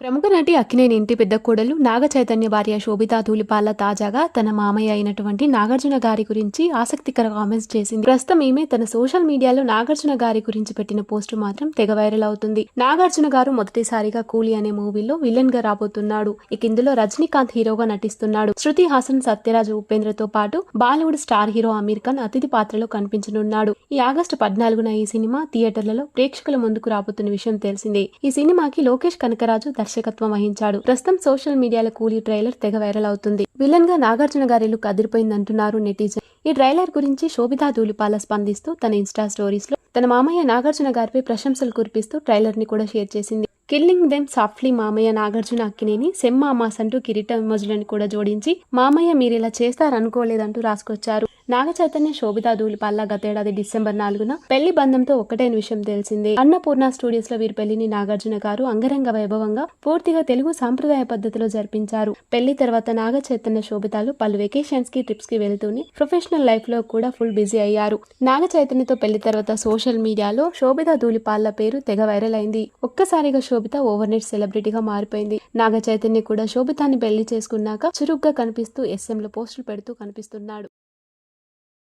ప్రముఖ నటి అక్కినేని ఇంటి పెద్ద కోడలు నాగ చైతన్య భార్య శోభితా ధూలిపాల తాజాగా తన మామయ్య అయినటువంటి నాగార్జున గారి గురించి ఆసక్తికర కామెంట్స్ చేసింది. ప్రస్తుతం ఈమె తన సోషల్ మీడియాలో నాగార్జున గారి గురించి పెట్టిన పోస్టు మాత్రం తెగ వైరల్ అవుతుంది. నాగార్జున గారు మొదటిసారిగా కూలీ అనే మూవీలో విలన్గా రాబోతున్నాడు. ఇక ఇందులో రజనీకాంత్ హీరోగా నటిస్తున్నాడు. శృతి హాసన్ సత్యరాజ్ ఉపేంద్రతో పాటు Bollywood star hero Aamir Khan అతిథి పాత్రలో కనిపించనున్నాడు. ఈ ఆగస్టు పద్నాలుగున ఈ సినిమా థియేటర్లలో ప్రేక్షకుల ముందుకు రాబోతున్న విషయం తెలిసిందే. ఈ సినిమాకి లోకేష్ కనకరాజు దర్శకత్వం వహించాడు. ప్రస్తుతం సోషల్ మీడియాలో కూలీ ట్రైలర్ తెగ వైరల్ అవుతుంది. విలన్గా నాగార్జున గారి లుక్ అదిరిపోయిందంటున్నారు నెటిజన్. ఈ ట్రైలర్ గురించి శోభితా ధూళిపాల స్పందిస్తూ తన ఇన్స్టా స్టోరీస్లో తన మామయ్య నాగార్జున గారిపై ప్రశంసలు కురిపిస్తూ ట్రైలర్ని కూడా షేర్ చేసింది. కిల్లింగ్ దెమ్ సాఫ్ట్లీ మామయ్య నాగార్జున అక్కినేని సెమ్మామాస్ అంటూ కిరీట ఎమోజులను కూడా జోడించి మామయ్య మీరు ఇలా చేస్తారనుకోలేదంటూ రాసుకొచ్చారు. నాగ చైతన్య శోభితా ధూళిపాల్ల గతేడాది డిసెంబర్ నాలుగున పెళ్ళి బంధంతో ఒకటైన విషయం తెలిసిందే. అన్నపూర్ణ స్టూడియోస్లో వీరి పెళ్ళిని నాగార్జున గారు అంగరంగ వైభవంగా పూర్తిగా తెలుగు సాంప్రదాయ పద్ధతిలో జరిపించారు. పెళ్ళి తర్వాత నాగ చైతన్య శోభితాలు పలు వెకేషన్స్కి ట్రిప్స్కి వెళ్తూనే ప్రొఫెషనల్ లైఫ్లో కూడా ఫుల్ బిజీ అయ్యారు. నాగ చైతన్యతో పెళ్ళి తర్వాత సోషల్ మీడియాలో శోభిత ధూళిపాల్ల పేరు తెగ వైరల్ అయింది. ఒక్కసారిగా శోభిత ఓవర్ నైట్ సెలబ్రిటీగా మారిపోయింది. నాగ చైతన్య కూడా శోభితాన్ని పెళ్ళి చేసుకున్నాక చురుగ్గా కనిపిస్తూ ఎస్ఎంలో పోస్టులు పెడుతూ కనిపిస్తున్నాడు.